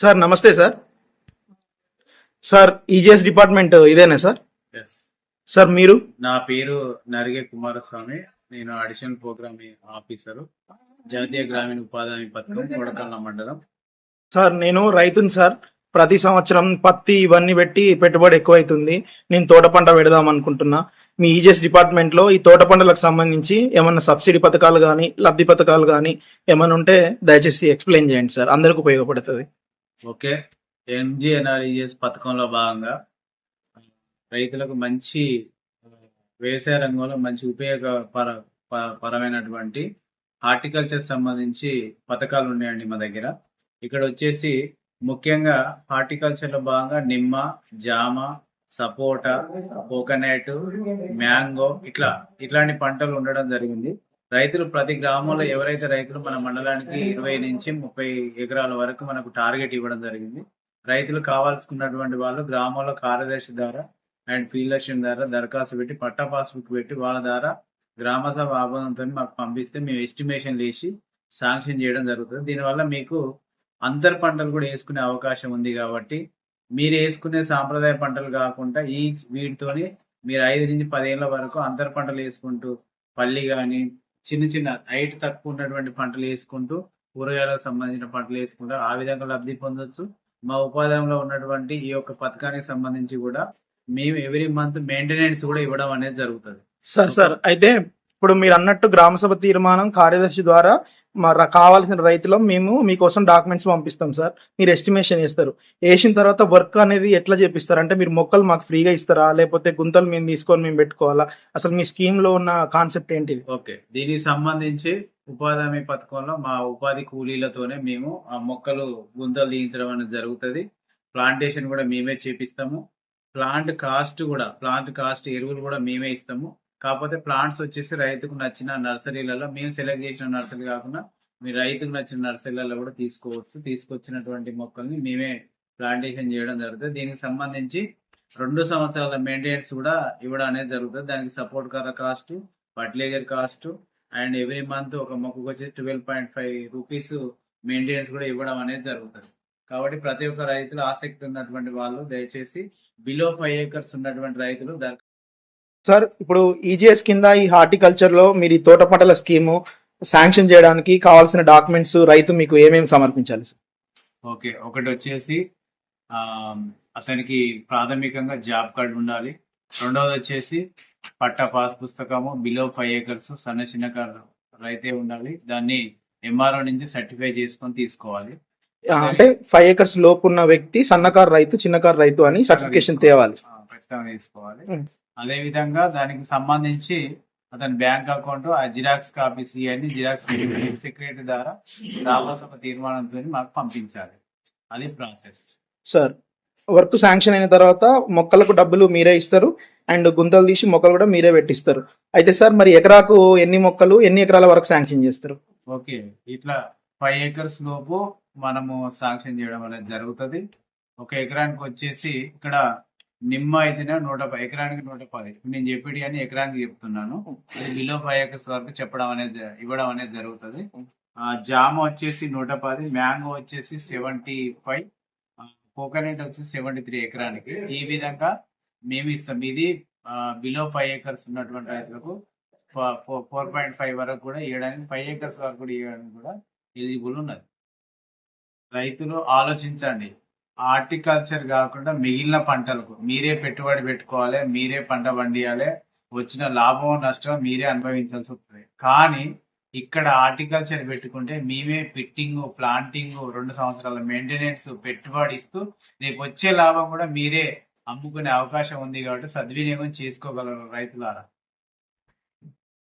Sir నమస్తే sir. Sir EGS department ఇదేనా sir? Sir మీరు? నా పేరు నరిగే కుమారస్వామి. నేను అడిషనల్ ప్రోగ్రామ్ ఆఫీసర్. జాతీయ గ్రామీణ ఉపాధి హామీ పథకం కొడకల్ల మండలం. సార్ నేను రైతుని సార్. ప్రతి సంవత్సరం పత్తి ఇవన్నీ పెట్టి పెట్టుబడి ఎక్కువైతుంది. నేను తోట పంట పెడదాం అనుకుంటున్నా. మీ ఈజీఎస్ డిపార్ట్మెంట్లో ఈ తోట పంటలకు సంబంధించి ఏమన్నా సబ్సిడీ పథకాలు కానీ లబ్ధి పథకాలు కానీ ఏమైనా ఉంటే దయచేసి ఎక్స్ప్లెయిన్ చేయండి సార్. అందరికి ఉపయోగపడుతుంది. ఓకే. ఎంజిఎన్ఆర్ఈఎస్ పథకంలో భాగంగా రైతులకు మంచి వ్యవసాయ రంగంలో మంచి ఉపయోగపర పరమైనటువంటి హార్టికల్చర్ సంబంధించి పథకాలు ఉన్నాయండి మా దగ్గర. ఇక్కడ వచ్చేసి ముఖ్యంగా హార్టికల్చర్లో భాగంగా నిమ్మ జామ సపోటా కోకోనట్ మ్యాంగో ఇట్లా ఇట్లాంటి పంటలు ఉండడం జరిగింది. రైతులు ప్రతి గ్రామంలో ఎవరైతే రైతులు మన మండలానికి ఇరవై నుంచి ముప్పై ఎకరాల వరకు మనకు టార్గెట్ ఇవ్వడం జరిగింది. రైతులు కావాల్సుకున్నటువంటి వాళ్ళు గ్రామంలో కార్యదర్శి ద్వారా అండ్ ఫీల్డ్ అసిస్టెంట్ ద్వారా దరఖాస్తు పెట్టి పట్టా పాస్బుక్ పెట్టి వాళ్ళ ద్వారా గ్రామ సభ ఆహ్వానంతో మాకు పంపిస్తే మేము ఎస్టిమేషన్ వేసి శాంక్షన్ చేయడం జరుగుతుంది. దీనివల్ల మీకు అంతర్ పంటలు కూడా వేసుకునే అవకాశం ఉంది కాబట్టి మీరు వేసుకునే సాంప్రదాయ పంటలు కాకుండా ఈ వీటితోని మీరు ఐదు నుంచి పదేళ్ళ వరకు అంతర్ పంటలు వేసుకుంటూ పల్లి కానీ చిన్న చిన్న హైట్ తక్కువ ఉన్నటువంటి పంటలు వేసుకుంటూ కూరగాయలకు సంబంధించిన పంటలు వేసుకుంటూ ఆ విధంగా లబ్ధి పొందొచ్చు. మా ఉపాధ్యాయంలో ఉన్నటువంటి ఈ యొక్క పథకానికి సంబంధించి కూడా మేము ఎవ్రీ మంత్ మెయింటెనెన్స్ కూడా ఇవ్వడం అనేది జరుగుతుంది. సార్ సార్ అయితే ఇప్పుడు మీరు అన్నట్టు గ్రామ సభ తీర్మానం కార్యదర్శి ద్వారా మరి కావాల్సిన రైతులు మేము మీకోసం డాక్యుమెంట్స్ పంపిస్తాం సార్. మీరు ఎస్టిమేషన్ చేస్తారు. వేసిన తర్వాత వర్క్ అనేది ఎట్లా చేపిస్తారు? అంటే మీరు మొక్కలు మాకు ఫ్రీగా ఇస్తారా? లేకపోతే గుంతలు మేము తీసుకొని మేము పెట్టుకోవాలా? అసలు మీ స్కీమ్లో ఉన్న కాన్సెప్ట్ ఏంటి ఓకే. దీనికి సంబంధించి ఉపాధి హామీ పథకంలో మా ఉపాధి కూలీలతోనే మేము ఆ మొక్కలు గుంతలు తీయించడం అనేది జరుగుతుంది. ప్లాంటేషన్ కూడా మేమే చేపిస్తాము. ప్లాంట్ కాస్ట్ కూడా ప్లాంట్ కాస్ట్ ఎరువులు కూడా మేమే ఇస్తాము. కాకపోతే ప్లాంట్స్ వచ్చేసి రైతుకు నచ్చిన నర్సరీలలో మేము సెలెక్ట్ చేసిన నర్సరీ కాకుండా మీ రైతుకు నచ్చిన నర్సరీలలో కూడా తీసుకోవచ్చు. తీసుకొచ్చినటువంటి మొక్కల్ని మేమే ప్లాంటేషన్ చేయడం జరుగుతుంది. దీనికి సంబంధించి రెండు సంవత్సరాల మెయింటెనెన్స్ కూడా ఇవ్వడం అనేది జరుగుతుంది. దానికి సపోర్ట్ కర్ర cost fertiliser cost and every month ఒక మొక్కకు వచ్చేసి twelve point five rupees maintenance కూడా ఇవ్వడం అనేది జరుగుతుంది. కాబట్టి ప్రతి ఒక్క రైతులు ఆసక్తి ఉన్నటువంటి వాళ్ళు దయచేసి బిలో ఫైవ్ ఏకర్స్ ఉన్నటువంటి రైతులు దర- సార్ ఇప్పుడు ఈజీఎస్ కింద ఈ హార్టికల్చర్లో మీరు ఈ తోట పంటల స్కీము శాంక్షన్ చేయడానికి కావాల్సిన డాక్యుమెంట్స్ రైతు మీకు ఏమేమి సమర్పించాలి సార్? ఓకే ఒకటి వచ్చేసి అతనికి ప్రాథమికంగా జాబ్ కార్డు ఉండాలి. రెండవది వచ్చేసి పట్టా పాస్ పుస్తకము బిలో ఫైవ్ ఏకర్స్ సన్న చిన్న కారు రైతే ఉండాలి. దాన్ని ఎంఆర్ఓ నుంచి సర్టిఫై చేసుకొని తీసుకోవాలి. అంటే ఫైవ్ ఏకర్స్ లోపు ఉన్న వ్యక్తి సన్నకారు రైతు చిన్నకారు రైతు అని సర్టిఫికేషన్ తేవాలి. ఖచ్చితంగా తీసుకోవాలి. ఉం. అదే విధంగా దానికి సంబంధించి అతని బ్యాంక్ అకౌంట్ ఆ జిరాక్స్ కాపీస్ ఇవన్నీ జిరాక్స్ సెక్రటరీ ద్వారా రామసభ తీర్మానంతో మాకు పంపించాలి. అది ప్రాసెస్. సార్ వర్క్ శాంక్షన్ అయిన తర్వాత మొక్కలకు డబ్బులు మీరే ఇస్తారు. అండ్ గుంతలు తీసి మొక్కలు కూడా మీరే పెట్టిస్తారు. అయితే సార్ మరి ఎకరాకు ఎన్ని మొక్కలు ఎన్ని ఎకరాల వరకు శాంక్షన్ చేస్తారు? ఓకే. ఇట్లా ఫైవ్ ఏకర్స్ లోపు మనము శాంక్షన్ చేయడం అనేది జరుగుతుంది. ఒక ఎకరానికి వచ్చేసి ఇక్కడ నిమ్మ అయితేనే నూట పది ఎకరానికి నూట పది నేను చెప్పేది అని ఎకరానికి చెప్తున్నాను. అది బిలో ఫైవ్ ఏకర్స్ వరకు చెప్పడం అనేది ఇవ్వడం అనేది జరుగుతుంది. ఆ, జామ వచ్చేసి నూట పది మ్యాంగో వచ్చేసి సెవెంటీ ఫైవ్ కోకోనట్ వచ్చేసి సెవెంటీ త్రీ ఎకరానికి. ఈ విధంగా మేము ఇస్తాం. ఇది బిలో ఫైవ్ ఏకర్స్ ఉన్నటువంటి రైతులకు ఫోర్ పాయింట్ ఫైవ్ వరకు కూడా ఇవ్వడానికి ఫైవ్ ఏకర్స్ వరకు కూడా ఇవ్వడానికి కూడా ఎలిజిబుల్ ఉన్నది. రైతులు ఆలోచించండి. హార్టికల్చర్ కాకుండా మిగిలిన పంటలకు మీరే పెట్టుబడి పెట్టుకోవాలి మీరే పంట పండియాలి వచ్చిన లాభం నష్టం మీరే అనుభవించాల్సి వస్తుంది. కానీ ఇక్కడ హార్టికల్చర్ పెట్టుకుంటే మేమే ఫిట్టింగ్ ప్లాంటింగ్ రెండు సంవత్సరాల మెయింటెనెన్స్ పెట్టుబడి ఇస్తూ రేపు వచ్చే లాభం కూడా మీరే అమ్ముకునే అవకాశం ఉంది కాబట్టి సద్వినియోగం చేసుకోగలరు రైతులారా.